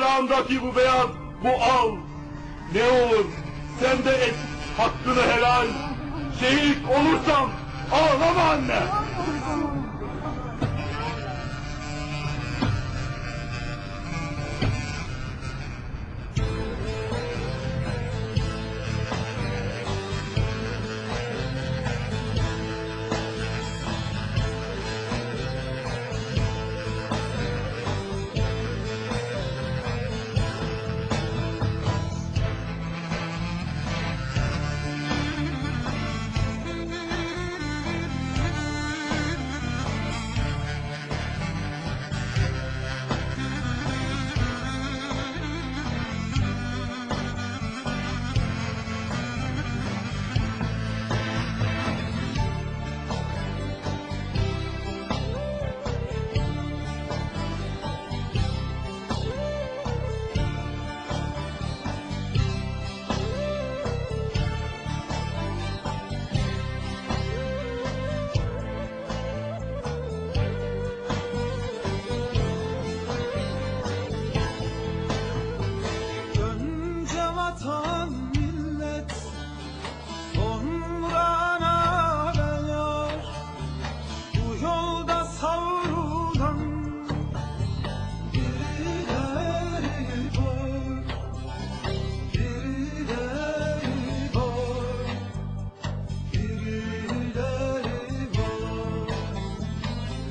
Toprağındaki bu beyaz, bu al. Ne olur sen de et hakkını helal. Şehit olursam ağlama anne.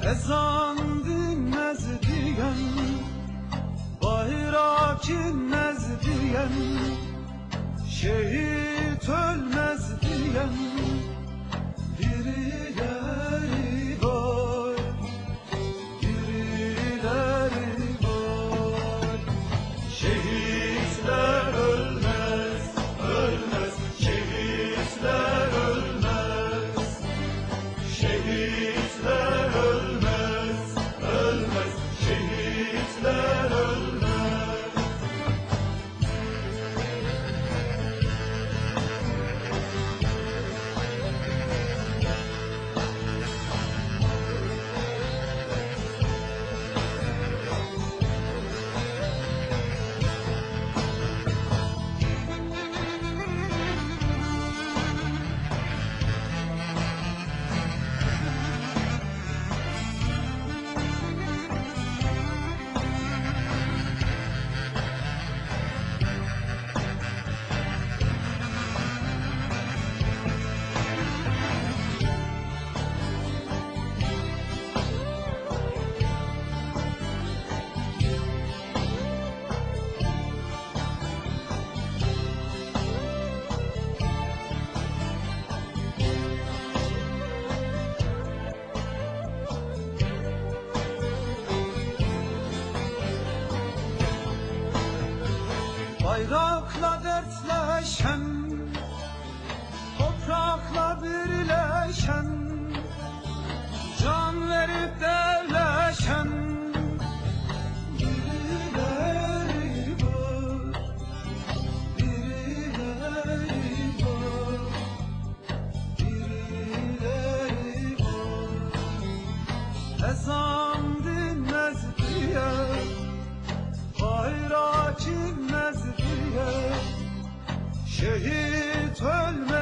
Ezan dinmez diyen Bayrak inmez diyen Şehit Bayrakla dertleşen Toprakla birleşen Can verip derleşen şehit ölmez.